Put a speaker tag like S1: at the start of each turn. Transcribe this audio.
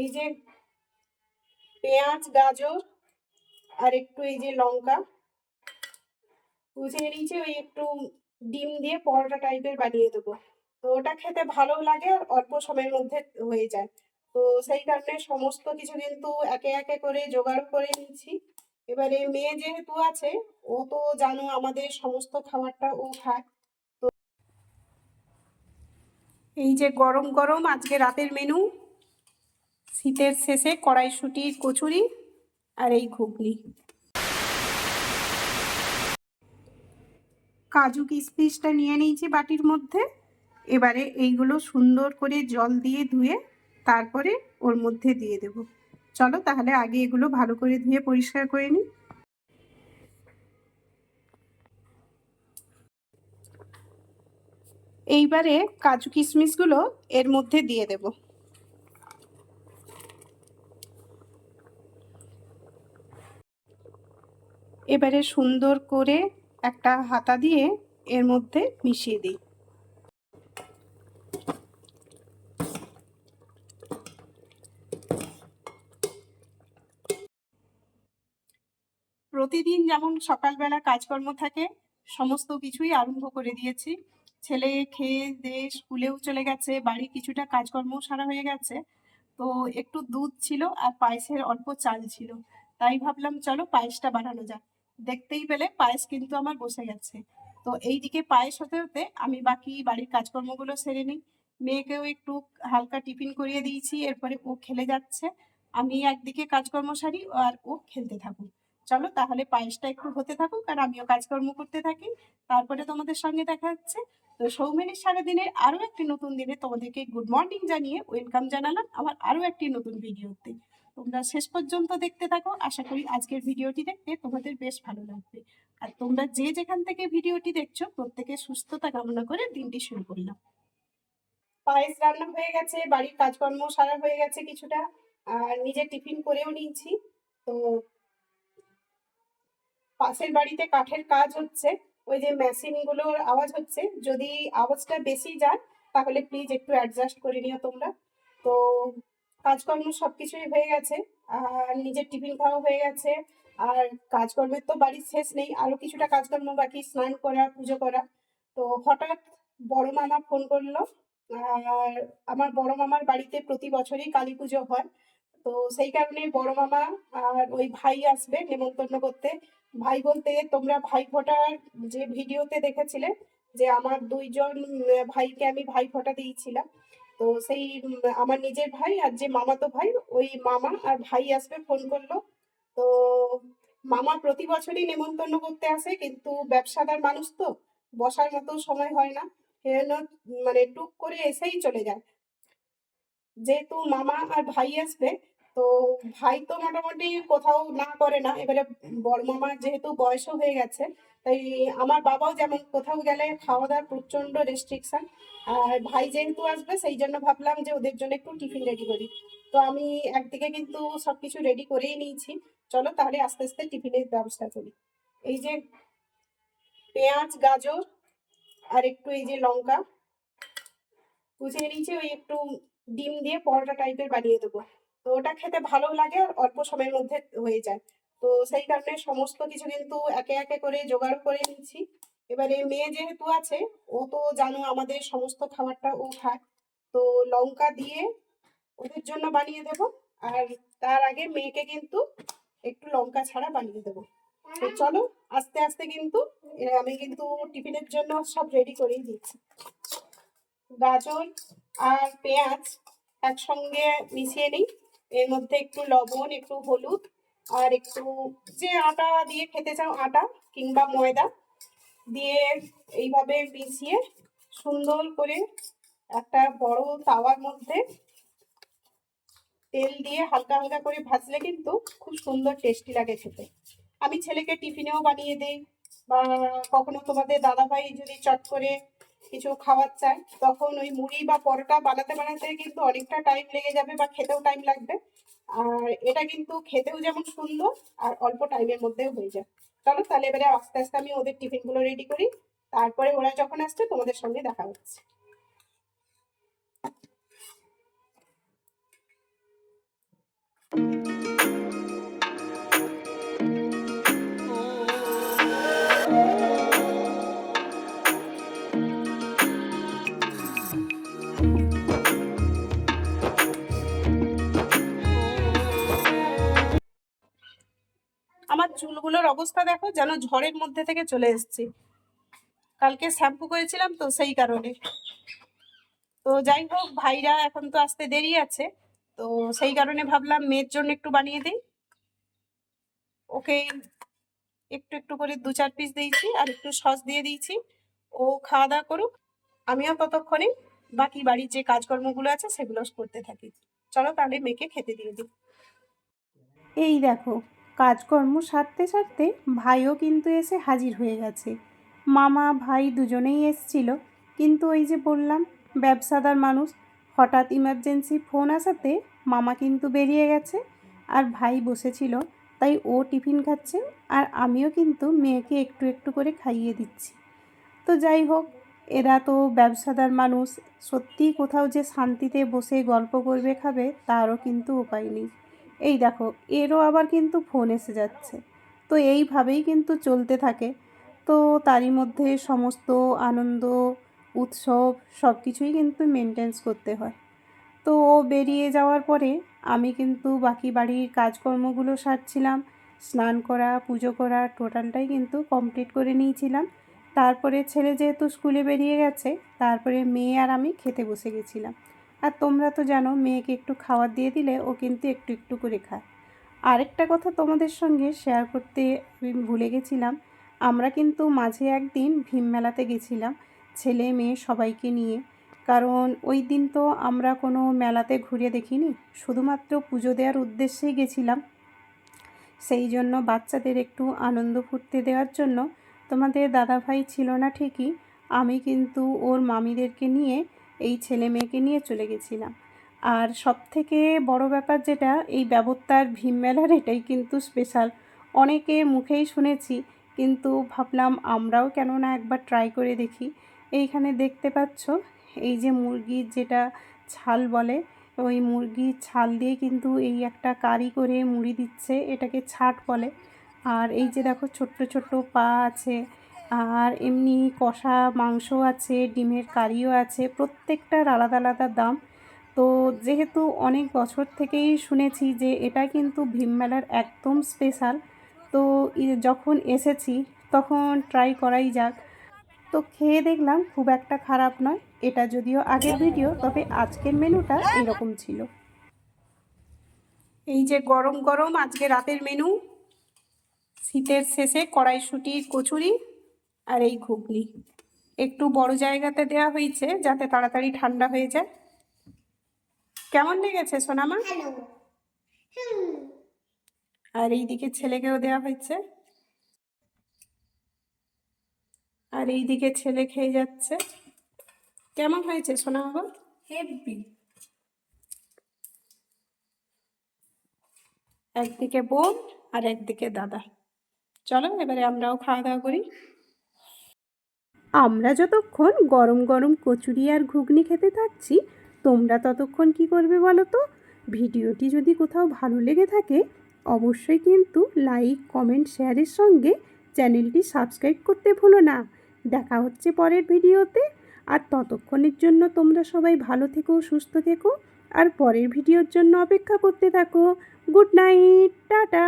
S1: এই যে পেঁয়াজ, গাজর আর একটু এই যে লঙ্কা কুচিয়ে নিয়েছি, ওই একটু ডিম দিয়ে পরোটা টাইপের বানিয়ে দেবো। তো ওটা খেতে ভালো লাগে আর অল্প সময়ের মধ্যে হয়ে যায়। তো সেই কারণে সমস্ত কিছু কিন্তু একে একে করে জোগাড় করে নিচ্ছি এবারে মেয়ে যেহেতু আছে, ও তো জানো আমাদের সমস্ত খাবারটা ও খায়। তো এই যে গরম গরম আজকে রাতের মেনু শীতের শেষে কড়াইশুটির কচুরি আর এই ঘুগনি। কাজু কিশমিশটা নিয়ে নিয়েছি বাটির মধ্যে। এবারে এইগুলো সুন্দর করে জল দিয়ে ধুয়ে তারপরে ওর মধ্যে দিয়ে দেব। চলো তাহলে আগে এগুলো ভালো করে ধুয়ে পরিষ্কার করে নিই। এইবারে কাজু কিশমিশগুলো এর মধ্যে দিয়ে দেব। এবারে সুন্দর করে একটা হাতা দিয়ে এর মধ্যে মিশিয়ে দিই। প্রতিদিন যেমন সকালবেলা কাজকর্ম থাকে, সমস্ত কিছুই আরম্ভ করে দিয়েছি। ছেলে খেয়ে দিয়ে স্কুলেও চলে গেছে বাড়ির কিছুটা কাজকর্ম সারা হয়ে গেছে। তো একটু দুধ ছিল আর পায়েসের অল্প চাল ছিল। তাই ভাবলাম, চলো পায়েসটা বানানো যাক। দেখতেই পেলে পায়েস কিন্তু আমার বসে গেছে। তো এইদিকে পায়েস হতে হতে আমি বাকি বাড়ির কাজকর্মগুলো সেরে নিই। মেয়েকেও একটু হালকা টিফিন করিয়ে দিয়েছি, এরপরে ও খেলে যাচ্ছে। আমি একদিকে কাজকর্ম সারি আর ও খেলতে থাকুক। চলো তাহলে পায়েসটা একটু হতে থাকুক আর আমিও কাজকর্ম করতে থাকি। তারপরে তোমাদের সঙ্গে দেখা হচ্ছে। তো সৌমেনের সারাদিনের আরও একটি নতুন দিনে তোমাদেরকে গুড মর্নিং জানিয়ে ওয়েলকাম জানালাম আমার আরও একটি নতুন ভিডিওতে। তোমরা শেষ পর্যন্ত দেখতে থাকো। আশা করি আজকের ভিডিওটি দেখতে তোমাদের বেশ ভালো লাগবে। আর তোমরা যে যেখান থেকে ভিডিওটি দেখছ প্রত্যেকের সুস্থতা কামনা করে দিনটি শুরু করলাম। পায়েস রান্না হয়ে গেছে, বাড়ির কাজকর্ম সারা হয়ে গেছে কিছুটা। আর নিজে টিফিন করেও নিয়েছি। তো পাশের বাড়িতে কাঠের কাজ হচ্ছে। ওই যে মেশিনগুলোর আওয়াজ হচ্ছে। যদি আওয়াজটা বেশি যায়, তাহলে প্লিজ একটু অ্যাডজাস্ট করে নিও তোমরা। তো কাজকর্ম সব কিছুই হয়ে গেছে। আর নিজের টিফিন খাওয়া হয়ে গেছে। আর কাজকর্মের তো বাড়ির শেষ নেই। আরও কিছুটা কাজকর্ম বাকি, স্নান করা, পুজো করা। তো হঠাৎ বড় মামা ফোন করল। আর আমার বড় মামার বাড়িতে প্রতি বছরই কালী পুজো হয়। তো সেই কারণে বড় মামা আর ওই ভাই আসবে নেমন্তন্ন করতে। ভাই বলতে, তোমরা ভাই ফোটার যে ভিডিওতে দেখেছিলে যে আমার দুইজন ভাইকে আমি ভাই ফোটা দিয়েছিলাম। তো সেই আমার নিজের ভাই আর যে মামাতো ভাই, ওই মামা আর ভাই আসবে ফোন করল। তো মামা প্রতি বছরই নেমন্তন্ন করতে আসে, কিন্তু ব্যবসাদার মানুষ তো বসার মতো সময় হয় না। মানে টুক করে এসেই চলে যায়। যেহেতু মামা আর ভাই আসবে, তো ভাই তো মোটামুটি কোথাও না করে না। এবারে বড় মামার যেহেতু বয়সও হয়ে গেছে তাই আমার বাবাও যেমন কোথাও গেলে খাওয়া দাওয়ার প্রচণ্ড রেস্ট্রিকশন আর ভাই যেহেতু আসবে, সেই জন্য ভাবলাম যে ওদের জন্য একটু টিফিন রেডি করি। তো আমি একদিকে কিন্তু সবকিছু রেডি করেই নিয়েছি। চলো তাহলে আস্তে আস্তে টিফিনের ব্যবস্থা করি। এই যে পেঁয়াজ, গাজর, আর একটু এই যে লঙ্কা, কুচিয়ে নিয়েছি, ওই একটু ডিম দিয়ে পরোটা টাইপের বানিয়ে দেবো। তো ওটা খেতে ভালো লাগে আর অল্প সময়ের মধ্যে হয়ে যায়। তো সেই কারণে সমস্ত কিছু কিন্তু একে একে করে জোগাড় করে নিচ্ছি। এবারে মেয়ে যেহেতু আছে, ও তো জানো আমাদের সমস্ত খাবারটা ও খায়। তো লঙ্কা দিয়ে ওদের জন্য বানিয়ে দেব। আর তার আগে মেয়েকে কিন্তু একটু লঙ্কা ছাড়া বানিয়ে দেবো। তো চলো, আস্তে আস্তে কিন্তু আমি কিন্তু টিফিনের জন্য সব রেডি করেই দিচ্ছি। গাজর আর পেঁয়াজ একসঙ্গে মিশিয়ে নিই। এর মধ্যে একটু লবণ, একটু হলুদ আর একটু যে আটা দিয়ে খেতে চাও, আটা কিংবা ময়দা দিয়ে এইভাবে মিশিয়ে সুন্দর করে একটা বড় তাওয়ার মধ্যে তেল দিয়ে হালকা হালকা করে ভাজলে কিন্তু খুব সুন্দর টেস্টি লাগে খেতে। আমি ছেলেকে টিফিনেও বানিয়ে দেই বা কখনো তোমাদের দাদাভাই যদি চট করে কিছু খাওয়ার চায় তখন ওই মুড়ি বা পরোটা বানাতে বানাতে কিন্তু অনেকটা টাইম লেগে যাবে বা খেতেও টাইম লাগবে। আর এটা কিন্তু খেতেও যেমন সুন্দর আর অল্প টাইমের মধ্যেও হয়ে যায়। চলো তাহলে এবারে আস্তে আস্তে আমি ওদের টিফিনগুলো রেডি করি। তারপরে ওরা যখন আসছে তোমাদের সঙ্গে দেখা হচ্ছে।
S2: চুলগুলোর অবস্থা দেখো, যেন ঝড়ের মধ্যে থেকে চলে এসেছি। কালকে শ্যাম্পু করেছিলাম তো সেই কারণে। তো যাই হোক, ভাইরা এখন তো আসতে দেরি আছে, তো সেই কারণে ভাবলাম মেয়ের জন্য একটু বানিয়ে দিই। ওকে একটু একটু করে দু চার পিস দিয়েছি আর একটু সস দিয়ে দিয়েছি। ও খাওয়া দাওয়া করুক, আমিও ততক্ষণে বাকি বাড়ির যে কাজকর্মগুলো আছে সেগুলো করতে থাকি। চলো তাহলে মেয়েকে খেতে দিয়ে দিই।
S1: এই দেখো কাজকর্ম সারতে সারতে ভাইও কিন্তু এসে হাজির হয়ে গেছে। মামা, ভাই দুজনেই এসছিল। কিন্তু ওই যে বললাম, ব্যবসাদার মানুষ, হঠাৎ ইমার্জেন্সি ফোন আসাতে মামা কিন্তু বেরিয়ে গেছে আর ভাই বসেছিল, তাই ও টিফিন খাচ্ছে আর আমিও কিন্তু মেয়েকে একটু একটু করে খাইয়ে দিচ্ছি। তো যাই হোক, এরা তো ব্যবসাদার মানুষ, সত্যিই কোথাও যে শান্তিতে বসে গল্প করবে, খাবে, তারও কিন্তু উপায় নেই। এই দেখো, এরও আবার কিন্তু ফোন এসে যাচ্ছে। তো এইভাবেই কিন্তু চলতে থাকে। তো তারই মধ্যে সমস্ত আনন্দ, উৎসব সব কিছুই কিন্তু মেনটেন্স করতে হয়। তো ও বেরিয়ে যাওয়ার পরে আমি কিন্তু বাকি বাড়ির কাজকর্মগুলো সারছিলাম। স্নান করা, পুজো করা টোটালটাই কিন্তু কমপ্লিট করে নিয়েছিলাম। তারপরে ছেলে যেহেতু স্কুলে বেরিয়ে গেছে, তারপরে মেয়ে আর আমি খেতে বসে গেছিলাম। আর তোমরা তো জানো, মেয়েকে একটু খাবার দিয়ে দিলে ও কিন্তু একটু একটু করে খায়। আরেকটা কথা তোমাদের সঙ্গে শেয়ার করতে ভুলে গেছিলাম। আমরা কিন্তু মাঝে একদিন ভীম মেলাতে গেছিলাম, ছেলে মেয়ে সবাইকে নিয়ে। কারণ ওই দিন তো আমরা কোনো মেলাতে ঘুরে দেখিনি, শুধুমাত্র পুজো দেওয়ার উদ্দেশ্যেই গেছিলাম। সেই জন্য বাচ্চাদের একটু আনন্দ ফুর্তি দেওয়ার জন্য তোমাদের দাদাভাই ছিল না ঠিকই, আমি কিন্তু ওর মামিদেরকে নিয়ে এই ছেলে মেয়েকে নিয়ে চলে গেছিলাম। আর সব থেকে বড় ব্যাপার যেটা, এই ব্যবত্তার ভীম মেলার এটাই কিন্তু স্পেশাল অনেকে মুখেই শুনেছি, কিন্তু ভাবলাম আমরাও কেন না একবার ট্রাই করে দেখি। এইখানে দেখতে পাচ্ছ, এই যে মুরগির যেটা ছাল বলে, ওই মুরগির ছাল দিয়ে কিন্তু এই একটা কারি করে মুড়ি দিচ্ছে, এটাকে ছাট বলে। আর এই যে দেখো ছোট্ট ছোট্ট পা আছে আর এমনি কষা মাংস আছে, ডিমের কারিও আছে, প্রত্যেকটার আলাদা আলাদা দাম। তো যেহেতু অনেক বছর থেকেই শুনেছি যে এটা কিন্তু ভীমমেলার একদম স্পেশাল, তো যখন এসেছি তখন ট্রাই করাই যাক। তো খেয়ে দেখলাম খুব একটা খারাপ নয়, এটা যদিও আগের ভিডিও, তবে আজকের মেনুটা এরকম ছিল।
S2: এই যে গরম গরম আজকে রাতের মেনু, শীতের শেষে কড়াইশুঁটি, কচুরি আর এই ঘুগনি। একটু বড় জায়গাতে দেওয়া হয়েছে যাতে তাড়াতাড়ি ঠান্ডা হয়ে যায়। কেমন লেগেছে সোনামা? আর এই এইদিকে ছেলেকেও দেওয়া হয়েছে। আর এইদিকে ছেলে খেয়ে যাচ্ছে। কেমন হয়েছে সোনা বাবা হেভি একদিকে বোন আর একদিকে দাদা। চলো এবারে আমরাও খাওয়া দাওয়া করি।
S1: আমরা যতক্ষণ গরম গরম কচুরি আর ঘুগনি খেতে থাকছি, তোমরা ততক্ষণ কি করবে বলো তো? ভিডিওটি যদি কোথাও ভালো লেগে থাকে, অবশ্যই কিন্তু লাইক, কমেন্ট, শেয়ারের সঙ্গে চ্যানেলটি সাবস্ক্রাইব করতে ভুলো না। দেখা হচ্ছে পরের ভিডিওতে। আর ততক্ষণের জন্য তোমরা সবাই ভালো থেকো, সুস্থ থেকো। আর পরের ভিডিওর জন্য অপেক্ষা করতে থাকো। Good night, tata.